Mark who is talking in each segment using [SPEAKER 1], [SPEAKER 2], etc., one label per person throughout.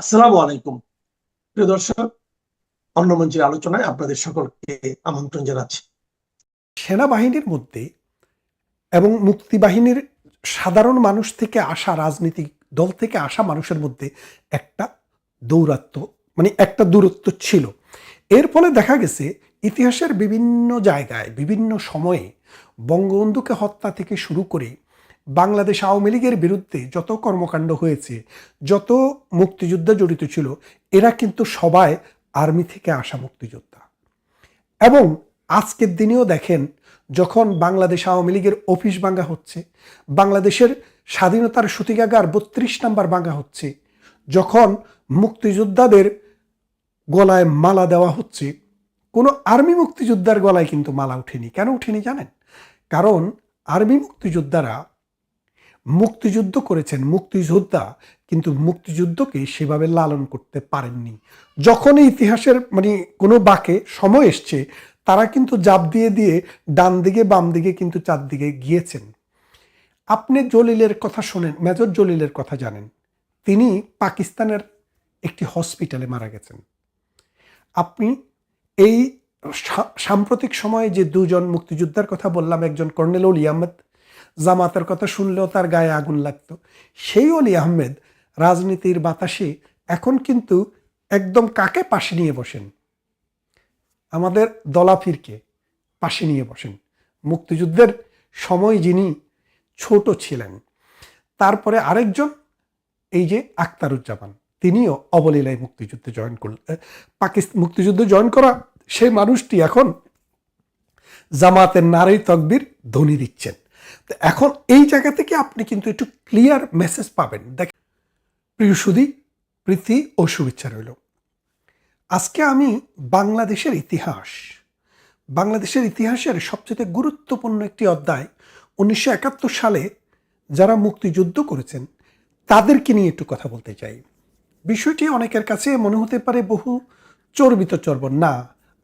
[SPEAKER 1] আসসালামু আলাইকুম। প্রিয় দর্শক অন্য মঞ্চের আলোচনায় আপনাদের সকলকে আমন্ত্রণ জানাচ্ছি।
[SPEAKER 2] সেনাবাহিনীর মধ্যে এবং মুক্তিবাহিনীর সাধারণ মানুষ থেকে আসা রাজনৈতিক দল থেকে আসা মানুষের মধ্যে একটা দৌরাত্ম মানে একটা দূরত্ব ছিল। এর ফলে দেখা গেছে, ইতিহাসের বিভিন্ন জায়গায়, বিভিন্ন সময়ে বঙ্গবন্ধুকে হত্যা থেকে শুরু করে বাংলাদেশ আওয়ামী লীগের বিরুদ্ধে যত কর্মকাণ্ড হয়েছে, যত মুক্তিযোদ্ধা জড়িত ছিল, এরা কিন্তু সবাই আর্মি থেকে আসা মুক্তিযোদ্ধা। এবং আজকের দিনেও দেখেন, যখন বাংলাদেশ আওয়ামী লীগের অফিস ভাঙ্গা হচ্ছে, বাংলাদেশের স্বাধীনতার সূতিকাগার বত্রিশ নাম্বার ভাঙ্গা হচ্ছে, যখন মুক্তিযোদ্ধাদের গলায় মালা দেওয়া হচ্ছে, কোনো আর্মি মুক্তিযোদ্ধার গলায় কিন্তু মালা ওঠেনি। কেন উঠেনি জানেন? কারণ আর্মি মুক্তিযোদ্ধারা মুক্তিযুদ্ধ করেছেন মুক্তিযোদ্ধা, কিন্তু মুক্তিযুদ্ধকে সেভাবে লালন করতে পারেননি। যখনই ইতিহাসের মানে কোনো বাঁকে সময় এসছে, তারা কিন্তু জাপ দিয়ে দিয়ে ডান দিকে, বাম দিকে, কিন্তু চারদিকে গিয়েছেন। আপনি জলিলের কথা শোনেন, মেজর জলিলের কথা জানেন। তিনি পাকিস্তানের একটি হসপিটালে মারা গেছেন। আপনি এই সাম্প্রতিক সময়ে যে দুজন মুক্তিযোদ্ধার কথা বললাম, একজন কর্নেল অলি আহমেদ জামাতের কথা শুনলেও তার গায়ে আগুন লাগতো। সেই অলি আহমেদ রাজনীতির বাতাসে এখন কিন্তু একদম কাকে পাশে নিয়ে বসেন? আমাদের দলাফিরকে পাশে নিয়ে বসেন। মুক্তিযুদ্ধের সময় যিনি ছোট ছিলেন, তারপরে আরেকজন এই যে আক্তারুজ্জামান তিনিও অবলীলায় মুক্তিযুদ্ধে জয়েন করলেন পাকিস্তান, মুক্তিযুদ্ধে জয়েন করা সেই মানুষটি এখন জামাতের নারী তকবির ধ্বনি দিচ্ছেন। এখন এই জায়গা থেকে আপনি কিন্তু একটু ক্লিয়ার মেসেজ পাবেন। দেখ প্রিয় প্রীতি ও শুভেচ্ছা রইল। আজকে আমি বাংলাদেশের ইতিহাস, বাংলাদেশের ইতিহাসের সবচেয়ে গুরুত্বপূর্ণ একটি অধ্যায় উনিশশো একাত্তর সালে যারা মুক্তিযুদ্ধ করেছেন, তাদেরকে নিয়ে একটু কথা বলতে চাই। বিষয়টি অনেকের কাছে মনে হতে পারে বহু চর্বিত চর্বণ। না,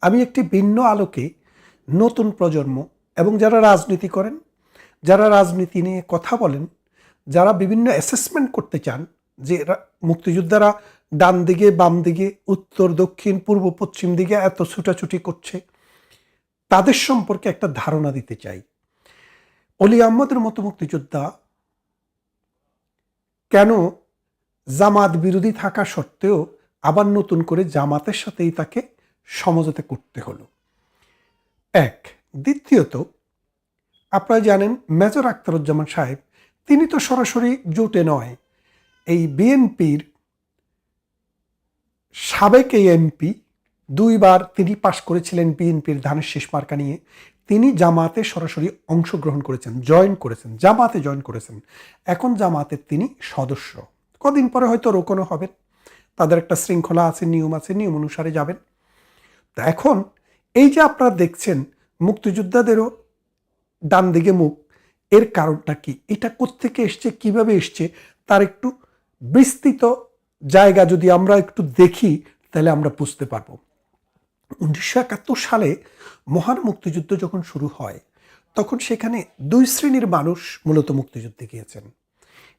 [SPEAKER 2] আমি একটি ভিন্ন আলোকে নতুন প্রজন্ম এবং যারা রাজনীতি করেন যারা রাজনীতি নিয়ে কথা বলেন, যারা বিভিন্ন অ্যাসেসমেন্ট করতে চান, যে মুক্তিযোদ্ধারা ডান দিকে, বাম দিকে, উত্তর, দক্ষিণ, পূর্ব, পশ্চিম দিকে এত ছুটাছুটি করছে, তাদের সম্পর্কে একটা ধারণা দিতে চাই। অলি আহমদের মতো মুক্তিযোদ্ধা কেন জামাত বিরোধী থাকা সত্ত্বেও আবার নতুন করে জামাতের সাথেই তাকে সমঝোতা করতে হলো? এক, দ্বিতীয়ত আপনারা জানেন মেজর আখতারুজ্জামান সাহেব, তিনি তো সরাসরি জোটে নয়। এই বিএনপির সাবেক এই এমপি, দুইবার তিনি পাশ করেছিলেন বিএনপির ধানের শেষ মার্কা নিয়ে। তিনি জামাতে সরাসরি অংশগ্রহণ করেছেন, জয়েন করেছেন, জামাতে জয়েন করেছেন। এখন জামাতের তিনি সদস্য। কদিন পরে হয়তো রোকনও হবেন। তাদের একটা শৃঙ্খলা আছে, নিয়ম আছে, নিয়ম অনুসারে যাবেন। তা এখন এই যে আপনারা দেখছেন, মুক্তিযোদ্ধাদেরও ডান দিকে মুখ। এর কারণটা কি? এটা কোত্থেকে এসছে? কীভাবে এসছে? তার একটু বিস্তৃত জায়গা যদি আমরা একটু দেখি, তাহলে আমরা বুঝতে পারব। উনিশশো একাত্তর সালে মহান মুক্তিযুদ্ধ যখন শুরু হয়, তখন সেখানে দুই শ্রেণির মানুষ মূলত মুক্তিযুদ্ধে গিয়েছেন।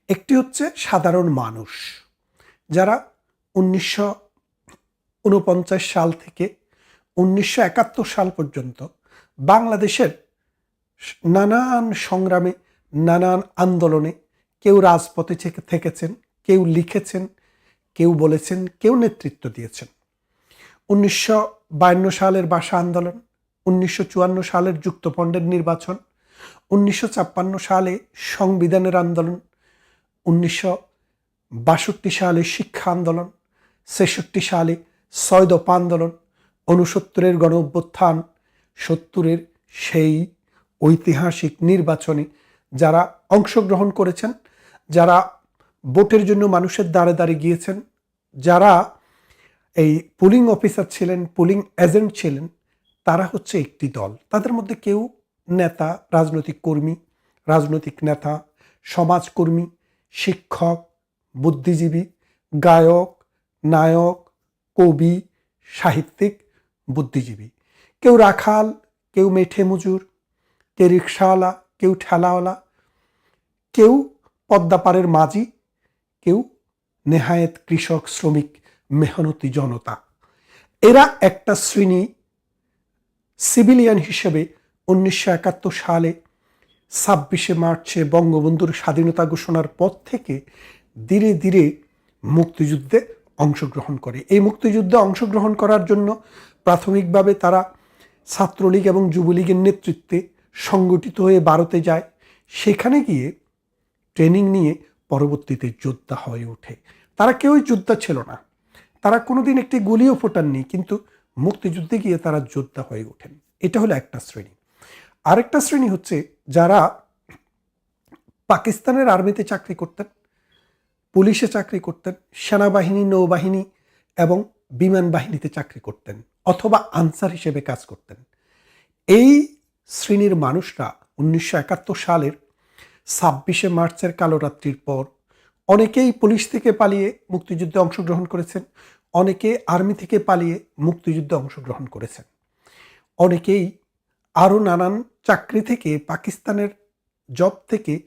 [SPEAKER 2] একটি হচ্ছে সাধারণ মানুষ, যারা উনিশশো উনপঞ্চাশ সাল থেকে উনিশশো একাত্তর সাল পর্যন্ত বাংলাদেশের নানান সংগ্রামে, নানান আন্দোলনে কেউ রাজপথে থেকে- থেকেছেন, কেউ লিখেছেন, কেউ বলেছেন, কেউ নেতৃত্ব দিয়েছেন। উনিশশো বায়ান্ন সালের ভাষা আন্দোলন, উনিশশো চুয়ান্ন সালের যুক্তপণ্ডের নির্বাচন, উনিশশো ছাপ্পান্ন সালে সংবিধানের আন্দোলন, উনিশশো বাষট্টি সালে শিক্ষা আন্দোলন, ছেষট্টি সালে ছয় দফা আন্দোলন, ঊনসত্তরের গণ অভ্যুত্থান সত্তরের সেই ঐতিহাসিক নির্বাচনে যারা অংশগ্রহণ করেছেন, যারা ভোটের জন্য মানুষের দ্বারে দ্বারে গিয়েছেন, যারা এই পুলিং অফিসার ছিলেন পুলিং এজেন্ট ছিলেন, তারা হচ্ছে একটি দল। তাদের মধ্যে কেউ নেতা, রাজনৈতিক কর্মী, রাজনৈতিক নেতা, সমাজকর্মী, শিক্ষক, বুদ্ধিজীবী, গায়ক, নায়ক, কবি, সাহিত্যিক, বুদ্ধিজীবী। কেউ রাখাল, কেউ মেঠে মজুর কেউ রিক্সাওয়ালা কেউ ঠেলাওয়ালা, কেউ পদ্মাপাড়ের মাঝি, কেউ নেহায়েত কৃষক, শ্রমিক, মেহনতি জনতা। এরা একটা শ্রেণি সিভিলিয়ান হিসেবে উনিশশো একাত্তর সালে ছাব্বিশে মার্চে বঙ্গবন্ধুর স্বাধীনতা ঘোষণার পর থেকে ধীরে ধীরে মুক্তিযুদ্ধে অংশগ্রহণ করে। এই মুক্তিযুদ্ধে অংশগ্রহণ করার জন্য প্রাথমিকভাবে তারা ছাত্রলীগ এবং যুবলীগের নেতৃত্বে সংগঠিত হয়ে ভারতে যায়, সেখানে গিয়ে ট্রেনিং নিয়ে পরবর্তীতে যোদ্ধা হয়ে ওঠে। তারা কেউই যোদ্ধা ছিল না। তারা কোনোদিন একটি গুলিও ফোটাননি, কিন্তু মুক্তিযুদ্ধে গিয়ে তারা যোদ্ধা হয়ে ওঠেন। এটা হলো একটা শ্রেণি। আরেকটা শ্রেণি হচ্ছে যারা পাকিস্তানের আর্মিতে চাকরি করতেন, পুলিশে চাকরি করতেন, সেনাবাহিনী, নৌবাহিনী এবং বিমান বাহিনীতে চাকরি করতেন অথবা আনসার হিসেবে কাজ করতেন। এই শ্রেণির মানুষরা উনিশশো একাত্তর সালের ছাব্বিশে মার্চের কালো রাত্রির পর অনেকেই পুলিশ থেকে পালিয়ে মুক্তিযুদ্ধে অংশগ্রহণ করেছেন, অনেকে আর্মি থেকে পালিয়ে মুক্তিযুদ্ধে অংশগ্রহণ করেছেন। অনেকেই আরও নানান চাকরি থেকে পাকিস্তানের জব থেকে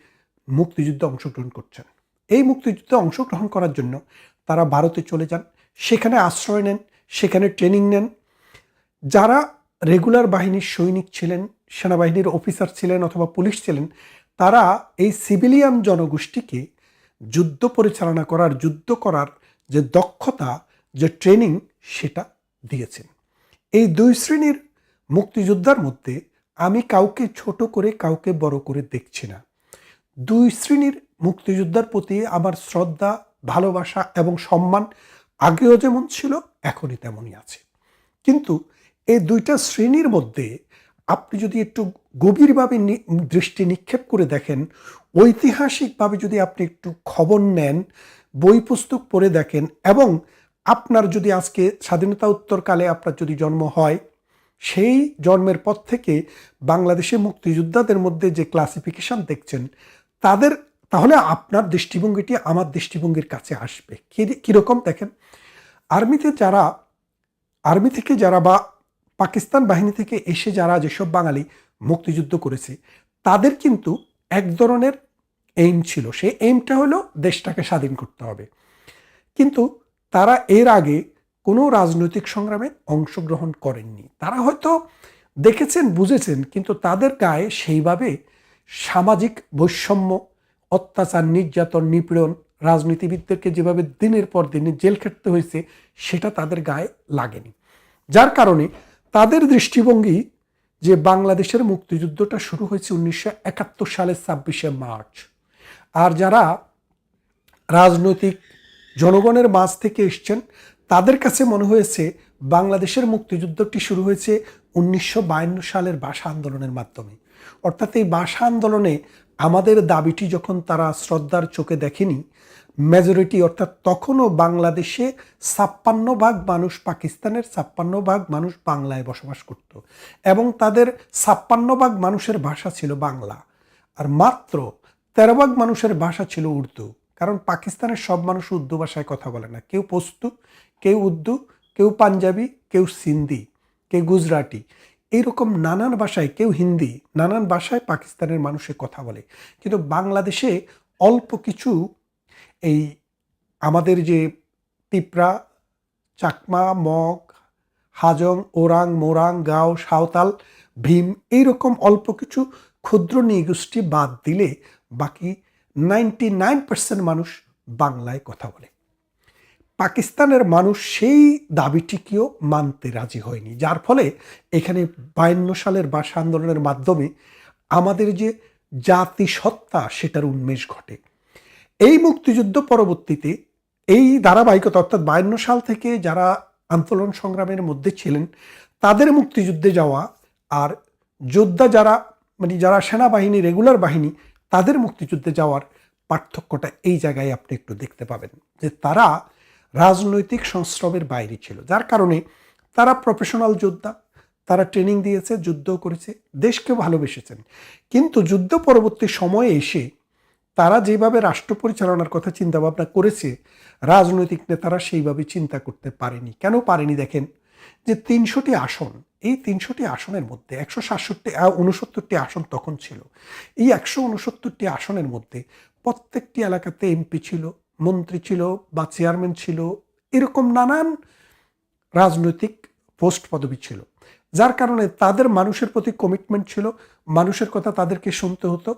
[SPEAKER 2] মুক্তিযুদ্ধে অংশগ্রহণ করছেন। এই মুক্তিযুদ্ধে অংশগ্রহণ করার জন্য তারা ভারতে চলে যান, সেখানে আশ্রয় নেন, সেখানে ট্রেনিং নেন। যারা রেগুলার বাহিনীর সৈনিক ছিলেন, সেনাবাহিনীর অফিসার ছিলেন অথবা পুলিশ ছিলেন, তারা এই সিভিলিয়ান জনগোষ্ঠীকে যুদ্ধ পরিচালনা করার, যুদ্ধ করার যে দক্ষতা, যে ট্রেনিং, সেটা দিয়েছেন। এই দুই শ্রেণির মুক্তিযোদ্ধার মধ্যে আমি কাউকে ছোট করে, কাউকে বড় করে দেখছি না। দুই শ্রেণির মুক্তিযোদ্ধার প্রতি আমার শ্রদ্ধা, ভালোবাসা এবং সম্মান আগেও যেমন ছিল, এখনই তেমনই আছে। কিন্তু এই দুইটা শ্রেণির মধ্যে আপনি যদি একটু গভীরভাবে দৃষ্টি নিক্ষেপ করে দেখেন, ঐতিহাসিকভাবে যদি আপনি একটু খবর নেন, বই পুস্তক পড়ে দেখেন, এবং আপনার যদি আজকে স্বাধীনতা উত্তরকালে আপনার যদি জন্ম হয়, সেই জন্মের পর থেকে বাংলাদেশে মুক্তিযোদ্ধাদের মধ্যে যে ক্লাসিফিকেশন দেখছেন, তাদের, তাহলে আপনার দৃষ্টিভঙ্গিটি আমার দৃষ্টিভঙ্গির কাছে আসবে। কি- কীরকম দেখেন? আর্মিতে যারা, আর্মি থেকে যারা বা পাকিস্তান বাহিনী থেকে এসে যারা যেসব বাঙালি মুক্তিযুদ্ধ করেছে, তাদের কিন্তু এক ধরনের এইম ছিল। সেই এইমটা হলো দেশটাকে স্বাধীন করতে হবে। কিন্তু তারা এর আগে কোনো রাজনৈতিক সংগ্রামে অংশগ্রহণ করেননি। তারা হয়তো দেখেছেন, বুঝেছেন, কিন্তু তাদের গায়ে সেইভাবে সামাজিক বৈষম্য, অত্যাচার, নির্যাতন, নিপীড়ন, রাজনীতিবিদদেরকে যেভাবে দিনের পর দিনে জেল খেটতে হয়েছে, সেটা তাদের গায়ে লাগেনি। যার কারণে তাদের দৃষ্টিভঙ্গি যে বাংলাদেশের মুক্তিযুদ্ধটা শুরু হয়েছে উনিশশো একাত্তর সালের ছাব্বিশে মার্চ। আর যারা রাজনৈতিক জনগণের মাঝ থেকে এসছেন, তাদের কাছে মনে হয়েছে বাংলাদেশের মুক্তিযুদ্ধটি শুরু হয়েছে উনিশশো বায়ান্ন সালের ভাষা আন্দোলনের মাধ্যমে। অর্থাৎ এই ভাষা আন্দোলনে আমাদের দাবিটি যখন তারা শ্রদ্ধার চোখে দেখেনি মেজরিটি অর্থাৎ তখনও বাংলাদেশে ছাপ্পান্ন ভাগ মানুষ পাকিস্তানের, ছাপ্পান্ন ভাগ মানুষ বাংলায় বসবাস করত এবং তাদের ছাপ্পান্ন ভাগ মানুষের ভাষা ছিল বাংলা। আর মাত্র তেরো ভাগ মানুষের ভাষা ছিল উর্দু, কারণ পাকিস্তানের সব মানুষ উর্দু ভাষায় কথা বলে না। কেউ পস্তু, কেউ উর্দু, কেউ পাঞ্জাবি, কেউ সিন্ধি, কেউ গুজরাটি। এইরকম নানান ভাষায়, কেউ হিন্দি, নানান ভাষায় পাকিস্তানের মানুষে কথা বলে। কিন্তু বাংলাদেশে অল্প কিছু এই আমাদের যে তিপ্রা চাকমা, মগ, হাজং, ওরাং, মোরাং, গাও, সাঁওতাল, ভীম, এইরকম অল্প কিছু ক্ষুদ্র নৃগোষ্ঠী বাদ দিলে বাকি নাইনটি নাইন পার্সেন্ট মানুষ বাংলায় কথা বলে। পাকিস্তানের মানুষ সেই দাবিটিকেও মানতে রাজি হয়নি। যার ফলে এখানে বায়ান্ন সালের ভাষা আন্দোলনের মাধ্যমে আমাদের যে জাতিসত্তা, সেটার উন্মেষ ঘটে। এই মুক্তিযুদ্ধ পরবর্তীতে এই ধারাবাহিকতা, অর্থাৎ বায়ান্ন সাল থেকে যারা আন্দোলন সংগ্রামের মধ্যে ছিলেন, তাদের মুক্তিযুদ্ধে যাওয়া আর যোদ্ধা যারা মানে যারা সেনাবাহিনী, রেগুলার বাহিনী, তাদের মুক্তিযুদ্ধে যাওয়ার পার্থক্যটা এই জায়গায় আপনি একটু দেখতে পাবেন। যে তারা রাজনৈতিক সংস্রবের বাইরে ছিল, যার কারণে তারা প্রফেশনাল যোদ্ধা, তারা ট্রেনিং দিয়েছে যুদ্ধ করেছে, দেশকে ভালোবেসেছেন। কিন্তু যুদ্ধ পরবর্তী সময়ে এসে তারা যেভাবে রাষ্ট্র পরিচালনার কথা চিন্তাভাবনা করেছে, রাজনৈতিক নেতারা সেইভাবে চিন্তা করতে পারেনি। কেন পারেনি দেখেন? যে তিনশোটি আসন, এই তিনশোটি আসনের মধ্যে একশো সাতষট্টি উনসত্তরটি আসন তখন ছিল। এই একশো উনসত্তরটি আসনের মধ্যে প্রত্যেকটি এলাকাতে এমপি ছিল মন্ত্রী ছিল বা চেয়ারম্যান ছিল, এরকম নানান রাজনৈতিক পোস্ট পদবি ছিল। যার কারণে তাদের মানুষের প্রতি কমিটমেন্ট ছিল, মানুষের কথা তাদেরকে শুনতে হতো।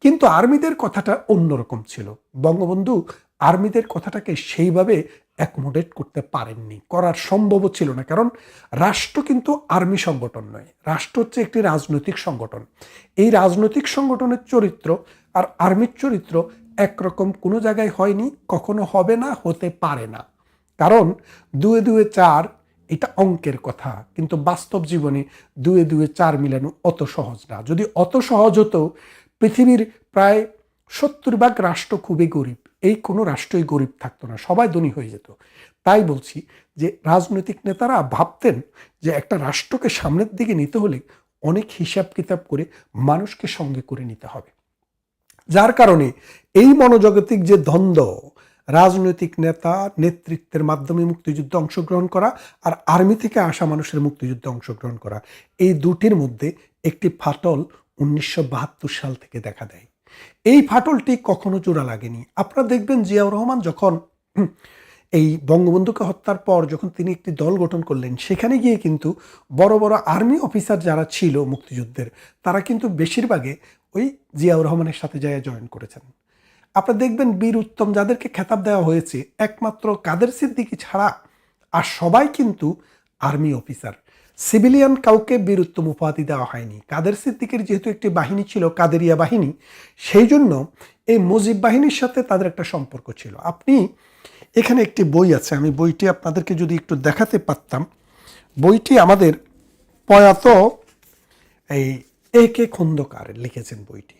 [SPEAKER 2] কিন্তু আর্মিদের কথাটা অন্যরকম ছিল। বঙ্গবন্ধু আর্মিদের কথাটাকে সেইভাবে অ্যাকোমোডেট করতে পারেননি, করার সম্ভবও ছিল না। কারণ রাষ্ট্র কিন্তু আর্মি সংগঠন নয়, রাষ্ট্র হচ্ছে একটি রাজনৈতিক সংগঠন। এই রাজনৈতিক সংগঠনের চরিত্র আর আর্মির চরিত্র একরকম কোনো জায়গায় হয়নি, কখনো হবে না, হতে পারে না। কারণ দুয়ে দুয়ে চার, এটা অঙ্কের কথা। কিন্তু বাস্তব জীবনে দুয়ে দুয়ে চার মিলানো অত সহজ না। যদি অত সহজ হতো, পৃথিবীর প্রায় সত্তর ভাগ রাষ্ট্র খুবই গরিব। এই কোনো রাষ্ট্রই গরিব থাকতো না, সবাই ধনী হয়ে যেত। তাই বলছি যে, রাজনৈতিক নেতারা ভাবতেন যে, একটা রাষ্ট্রকে সামনের দিকে নিতে হলে অনেক হিসাব কিতাব করে মানুষকে সঙ্গে করে নিতে হবে। যার কারণে এই মনোজাগতিক যে দ্বন্দ্ব, রাজনৈতিক নেতা নেতৃত্বের মাধ্যমে মুক্তিযুদ্ধে অংশগ্রহণ করা আর আর্মি থেকে আসা মানুষের মুক্তিযুদ্ধে অংশগ্রহণ করা, এই দুটির মধ্যে একটি ফাটল উনিশশো বাহাত্তর সাল থেকে দেখা দেয়। এই ফাটলটি কখনো জোড়া লাগেনি। আপনারা দেখবেন জিয়াউর রহমান যখন এই বঙ্গবন্ধুকে হত্যার পর যখন তিনি একটি দল গঠন করলেন, সেখানে গিয়ে কিন্তু বড় বড় আর্মি অফিসার যারা ছিল মুক্তিযুদ্ধের, তারা কিন্তু বেশিরভাগে ওই জিয়াউর রহমানের সাথে যায় জয়েন করেছেন। আপনারা দেখবেন বীর উত্তম যাদেরকে খেতাব দেওয়া হয়েছে, একমাত্র কাদের সিদ্দিকি ছাড়া আর সবাই কিন্তু আর্মি অফিসার সিভিলিয়ান কাউকে বীর উত্তম উপাধি দেওয়া হয়নি। কাদের সিদ্দিকের যেহেতু একটি বাহিনী ছিল, কাদেরিয়া বাহিনী, সেই জন্য এই মুজিব বাহিনীর সাথে তাদের একটা সম্পর্ক ছিল। আপনি এখানে একটি বই আছে, আমি বইটি আপনাদেরকে যদি একটু দেখাতে পারতাম। বইটি আমাদের প্রয়াত এই এ কে খন্দকার লিখেছেন বইটি।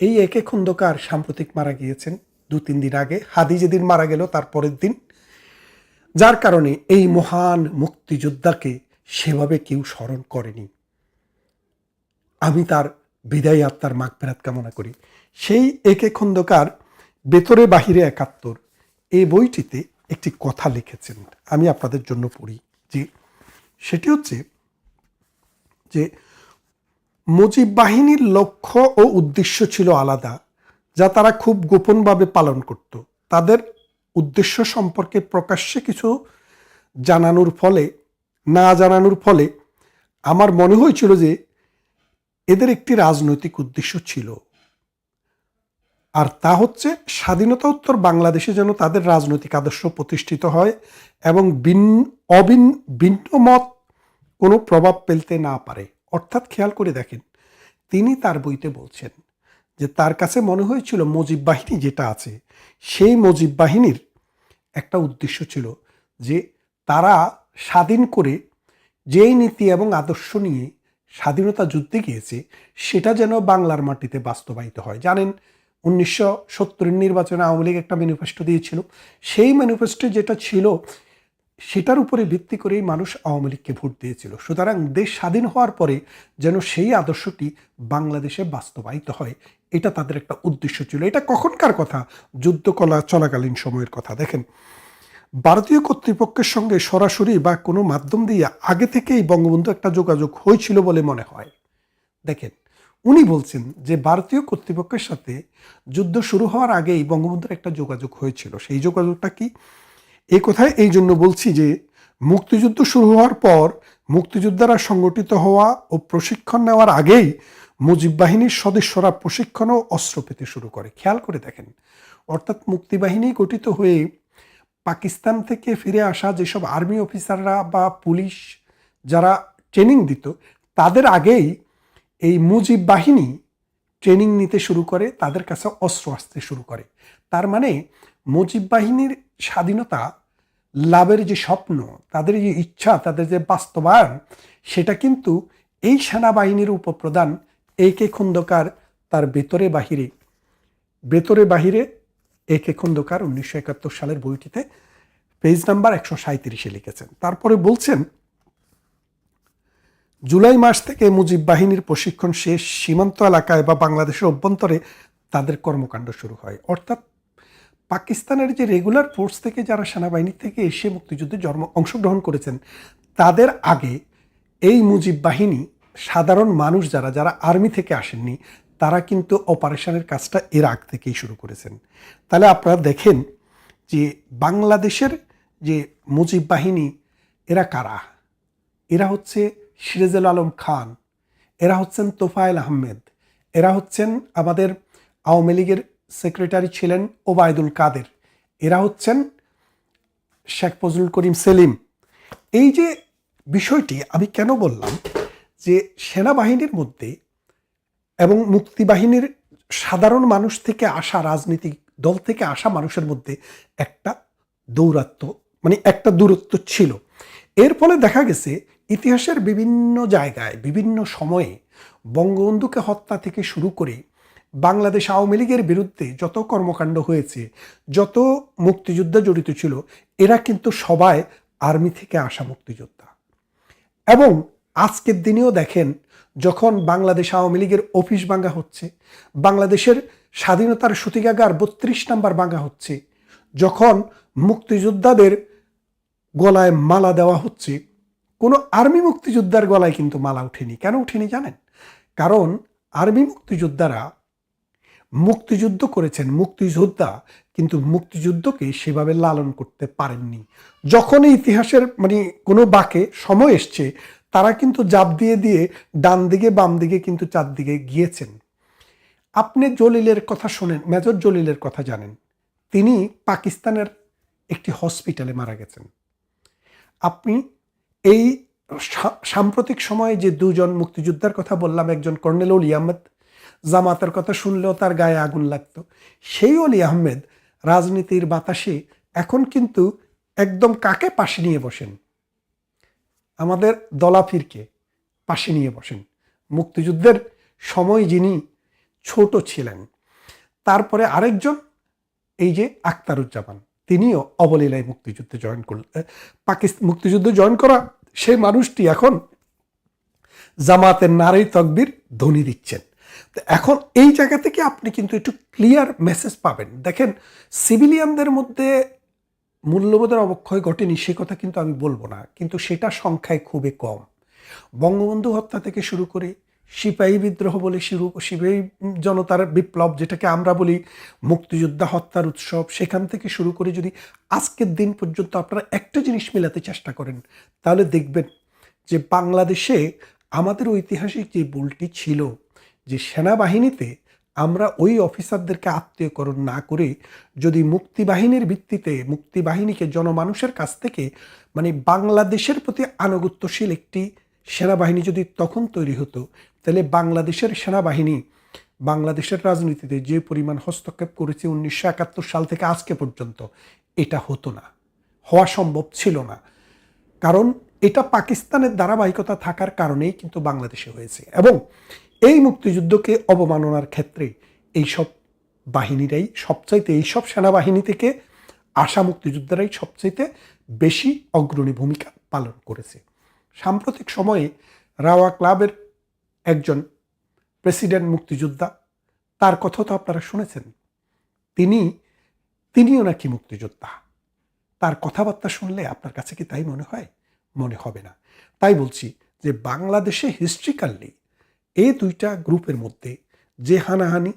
[SPEAKER 2] এই একে খন্দকার সাম্প্রতিক মারা গিয়েছেন দু তিন দিন আগে হাদি যেদিন মারা গেল তার পরের দিন। যার কারণে এই মহান মুক্তিযোদ্ধাকে সেভাবে কেউ স্মরণ করেনি। আমি তার বিদায় আত্মার মাগ ফেরাত কামনা করি। সেই একে খন্দকার ভেতরে বাহিরে একাত্তর এই বইটিতে একটি কথা লিখেছেন। আমি আপনাদের জন্য পড়ি যে, সেটি হচ্ছে যে মুজিব বাহিনীর লক্ষ্য ও উদ্দেশ্য ছিল আলাদা, যা তারা খুব গোপনভাবে পালন করত। তাদের উদ্দেশ্য সম্পর্কে প্রকাশ্যে কিছু জানানোর ফলে, না জানানোর ফলে আমার মনে হয়েছিল যে এদের একটি রাজনৈতিক উদ্দেশ্য ছিল। আর তা হচ্ছে স্বাধীনতা উত্তর বাংলাদেশে যেন তাদের রাজনৈতিক আদর্শ প্রতিষ্ঠিত হয় এবং অবিন ভিন্ন মত কোনো প্রভাব ফেলতে না পারে। অর্থাৎ খেয়াল করে দেখেন, তিনি তার বইতে বলছেন যে তার কাছে মনে হয়েছিল মুজিব বাহিনী যেটা আছে, সেই মুজিব বাহিনীর একটা উদ্দেশ্য ছিল যে তারা স্বাধীন করে যেই নীতি এবং আদর্শ নিয়ে স্বাধীনতা যুদ্ধে গিয়েছে, সেটা যেন বাংলার মাটিতে বাস্তবায়িত হয়। জানেন, উনিশশো সত্তরের নির্বাচনে আওয়ামী লীগ একটা ম্যানিফেস্টো দিয়েছিল। সেই ম্যানিফেস্টো যেটা ছিল সেটার উপরে ভিত্তি করেই মানুষ আওয়ামী লীগকে ভোট দিয়েছিল। সুতরাং দেশ স্বাধীন হওয়ার পরে যেন সেই আদর্শটি বাংলাদেশে বাস্তবায়িত হয়, এটা তাদের একটা উদ্দেশ্য ছিল। এটা কখনকার কথা যুদ্ধকলা চলাকালীন সময়ের কথা। দেখেন, ভারতীয় কর্তৃপক্ষের সঙ্গে সরাসরি বা কোনো মাধ্যম দিয়ে আগে থেকেই বঙ্গবন্ধু একটা যোগাযোগ হয়েছিল বলে মনে হয়। দেখেন, উনি বলছেন যে ভারতীয় কর্তৃপক্ষের সাথে যুদ্ধ শুরু হওয়ার আগেই বঙ্গবন্ধুর একটা যোগাযোগ হয়েছিল। সেই যোগাযোগটা কি? এই কথায় এই জন্য বলছি যে মুক্তিযুদ্ধ শুরু হওয়ার পর মুক্তিযোদ্ধারা সংগঠিত হওয়া ও প্রশিক্ষণ নেওয়ার আগেই মুজিব বাহিনীর সদস্যরা প্রশিক্ষণ ও অস্ত্র পেতে শুরু করে। খেয়াল করে দেখেন, অর্থাৎ মুক্তিবাহিনী গঠিত হয়ে পাকিস্তান থেকে ফিরে আসা যেসব আর্মি অফিসাররা বা পুলিশ যারা ট্রেনিং দিত, তাদের আগেই এই মুজিব বাহিনী ট্রেনিং নিতে শুরু করে, তাদের কাছে অস্ত্র আসতে শুরু করে। তার মানে মুজিব বাহিনীর স্বাধীনতা লাভের যে স্বপ্ন, তাদের যে ইচ্ছা, তাদের যে বাস্তবায়ন, সেটা কিন্তু এই সেনাবাহিনীর উপপ্রধান এ কে খন্দকার তার ভেতরে বাহিরে। ভেতরে বাহিরে এ কে খন্দকার উনিশশো একাত্তর সালের বইটিতে পেজ নাম্বার একশো সাঁত্রিশে লিখেছেন। তারপরে বলছেন, জুলাই মাস থেকে মুজিব বাহিনীর প্রশিক্ষণ শেষ, সীমান্ত এলাকায় বা বাংলাদেশের অভ্যন্তরে তাদের কর্মকাণ্ড শুরু হয়। অর্থাৎ পাকিস্তানের যে রেগুলার ফোর্স থেকে যারা সেনাবাহিনী থেকে এসে মুক্তিযুদ্ধে জন্ম, অংশগ্রহণ করেছেন, তাদের আগে এই মুজিব বাহিনী, সাধারণ মানুষ যারা যারা আর্মি থেকে আসেননি, তারা কিন্তু অপারেশনের কাজটা এর আগ থেকেই শুরু করেছেন। তাহলে আপনারা দেখেন যে বাংলাদেশের যে মুজিব বাহিনী, এরা কারা? এরা হচ্ছে সিরাজুল আলম খান, এরা হচ্ছেন তোফায়েল আহমেদ, এরা হচ্ছেন আমাদের আওয়ামী লীগের সেক্রেটারি ছিলেন ওবায়দুল কাদের। এরা হচ্ছেন শেখ ফজলুল করিম সেলিম। এই যে বিষয়টি আমি কেন বললাম যে সেনাবাহিনীর মধ্যে এবং মুক্তিবাহিনীর সাধারণ মানুষ থেকে আসা রাজনীতিক দল থেকে আসা মানুষের মধ্যে একটা দৌরাত্ম মানে একটা দূরত্ব ছিল। এর ফলে দেখা গেছে ইতিহাসের বিভিন্ন জায়গায়, বিভিন্ন সময়ে বঙ্গবন্ধুকে হত্যা থেকে শুরু করে বাংলাদেশ আওয়ামী লীগের বিরুদ্ধে যত কর্মকাণ্ড হয়েছে, যত মুক্তিযোদ্ধা জড়িত ছিল, এরা কিন্তু সবাই আর্মি থেকে আসা মুক্তিযোদ্ধা। এবং আজকের দিনেও দেখেন, যখন বাংলাদেশ আওয়ামী লীগের অফিস ভাঙ্গা হচ্ছে, বাংলাদেশের স্বাধীনতার সূতিকাগার বত্রিশ নাম্বার ভাঙ্গা হচ্ছে, যখন মুক্তিযোদ্ধাদের গলায় মালা দেওয়া হচ্ছে, কোনো আর্মি মুক্তিযোদ্ধার গলায় কিন্তু মালা উঠেনি কেন উঠেনি জানেন? কারণ আর্মি মুক্তিযোদ্ধারা মুক্তিযুদ্ধ করেছেন মুক্তিযোদ্ধা, কিন্তু মুক্তিযুদ্ধকে সেভাবে লালন করতে পারেননি। যখন ইতিহাসের মানে কোনো বাঁকে সময় এসছে, তারা কিন্তু জাপ দিয়ে দিয়ে ডান দিকে, বাম দিকে কিন্তু চারদিকে গিয়েছেন। আপনি জলিলের কথা শোনেন, মেজর জলিলের কথা জানেন। তিনি পাকিস্তানের একটি হসপিটালে মারা গেছেন। আপনি এই সাম্প্রতিক সময়ে যে দুজন মুক্তিযোদ্ধার কথা বললাম, একজন কর্নেল অলি আহমেদ জামাতের কথা শুনলেও তার গায়ে আগুন লাগতো। সেই অলি আহমেদ রাজনীতির বাতাসে এখন কিন্তু একদম কাকে পাশে নিয়ে বসেন? আমাদের দলাফিরকে পাশে নিয়ে বসেন। মুক্তিযুদ্ধের সময় যিনি ছোট ছিলেন, তারপরে আরেকজন এই যে আখতারুজ্জামান, তিনিও অবলীলায় মুক্তিযুদ্ধে জয়েন করলেন পাকিস্তান মুক্তিযুদ্ধে জয়েন করা সেই মানুষটি এখন জামাতের নারী তকবির ধ্বনি দিচ্ছেন। এখন এই জায়গা থেকে আপনি কিন্তু একটু ক্লিয়ার মেসেজ পাবেন। দেখেন সিভিলিয়ানদের মধ্যে মূল্যবোধের অবক্ষয় ঘটেনি, সে কথা কিন্তু আমি বলব না, কিন্তু সেটা সংখ্যায় খুবই কম। বঙ্গবন্ধু হত্যা থেকে শুরু করে সিপাহী বিদ্রোহ বলে শুরু, সিপাহী জনতার বিপ্লব যেটাকে আমরা বলি মুক্তিযোদ্ধা হত্যার উৎসব, সেখান থেকে শুরু করে যদি আজকের দিন পর্যন্ত আপনারা একটা জিনিস মেলাতে চেষ্টা করেন, তাহলে দেখবেন যে বাংলাদেশে আমাদের ঐতিহাসিক যে ভুলটি ছিল যে সেনাবাহিনীতে আমরা ওই অফিসারদেরকে আত্মীয়করণ না করে যদি মুক্তিবাহিনীর ভিত্তিতে মুক্তিবাহিনীকে জনমানুষের কাছ থেকে মানে বাংলাদেশের প্রতি আনুগত্যশীল একটি সেনাবাহিনী যদি তখন তৈরি হতো, তাহলে বাংলাদেশের সেনাবাহিনী, বাংলাদেশের রাজনীতিতে যে পরিমাণ হস্তক্ষেপ করেছে উনিশশো একাত্তর সাল থেকে আজকে পর্যন্ত, এটা হতো না, হওয়া সম্ভব ছিল না। কারণ এটা পাকিস্তানের ধারাবাহিকতা থাকার কারণেই কিন্তু বাংলাদেশে হয়েছে। এবং এই মুক্তিযুদ্ধকে অবমাননার ক্ষেত্রে এইসব বাহিনীরাই সবচাইতে, এইসব সেনাবাহিনী থেকে আসা মুক্তিযোদ্ধারাই সবচাইতে বেশি অগ্রণী ভূমিকা পালন করেছে। সাম্প্রতিক সময়ে রাওয়া ক্লাবের একজন প্রেসিডেন্ট মুক্তিযোদ্ধা, তার কথা তো আপনারা শুনেছেন। তিনি, তিনিও নাকি মুক্তিযোদ্ধা। তার কথাবার্তা শুনলে আপনার কাছে কি তাই মনে হয়? মনে হবে না। তাই বলছি যে বাংলাদেশে হিস্ট্রিক্যালি এই দুইটা গ্রুপের মধ্যে যে হানাহানি,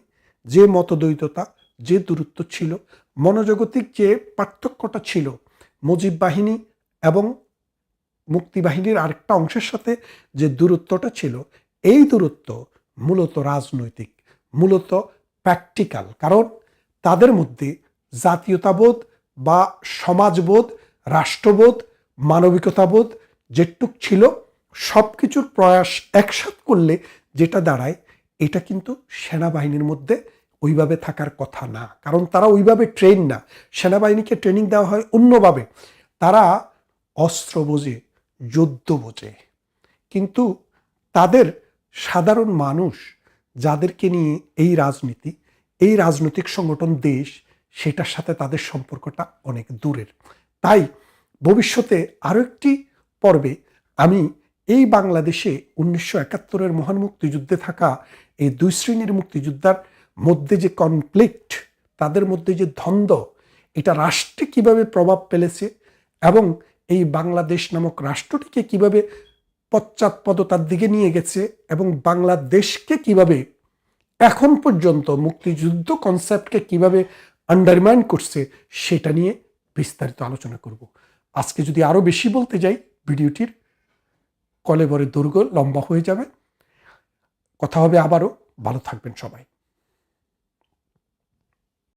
[SPEAKER 2] যে মতদ্বৈততা, যে দূরত্ব ছিল, মনোজগতিক যে পার্থক্যটা ছিল, মুজিব বাহিনী এবং মুক্তিবাহিনীর আরেকটা অংশের সাথে যে দূরত্বটা ছিল, এই দূরত্ব মূলত রাজনৈতিক, মূলত প্র্যাকটিক্যাল। কারণ তাদের মধ্যে জাতীয়তাবোধ বা সমাজবোধ, রাষ্ট্রবোধ, মানবিকতাবোধ যেটুক ছিল সব কিছুর প্রয়াস একসাথ করলে যেটা দাঁড়ায়, এটা কিন্তু সেনাবাহিনীর মধ্যে ওইভাবে থাকার কথা না। কারণ তারা ওইভাবে ট্রেন না। সেনাবাহিনীকে ট্রেনিং দেওয়া হয় অন্যভাবে। তারা অস্ত্র বোঝে, যুদ্ধ বোঝে। কিন্তু তাদের সাধারণ মানুষ যাদেরকে নিয়ে এই রাজনীতি, এই রাজনৈতিক সংগঠন দেশ, সেটার সাথে তাদের সম্পর্কটা অনেক দূরের। তাই ভবিষ্যতে আরও একটি পর্বে আমি এই বাংলাদেশে উনিশশো একাত্তরের মহান মুক্তিযুদ্ধে থাকা এই দুই শ্রেণির মুক্তিযোদ্ধার মধ্যে যে কনফ্লিক্ট তাদের মধ্যে যে দ্বন্দ্ব, এটা রাষ্ট্রে কীভাবে প্রভাব ফেলেছে এবং এই বাংলাদেশ নামক রাষ্ট্রটিকে কীভাবে পশ্চাৎপদতার দিকে নিয়ে গেছে এবং বাংলাদেশকে কীভাবে এখন পর্যন্ত মুক্তিযুদ্ধ কনসেপ্টকে কীভাবে আন্ডারমাইন করছে, সেটা নিয়ে বিস্তারিত আলোচনা করব। আজকে যদি আরও বেশি বলতে যাই, ভিডিওটির কলেবরে দুর্গ লম্বা হয়ে যাবে। কথা হবে আবারও। ভালো থাকবেন সবাই।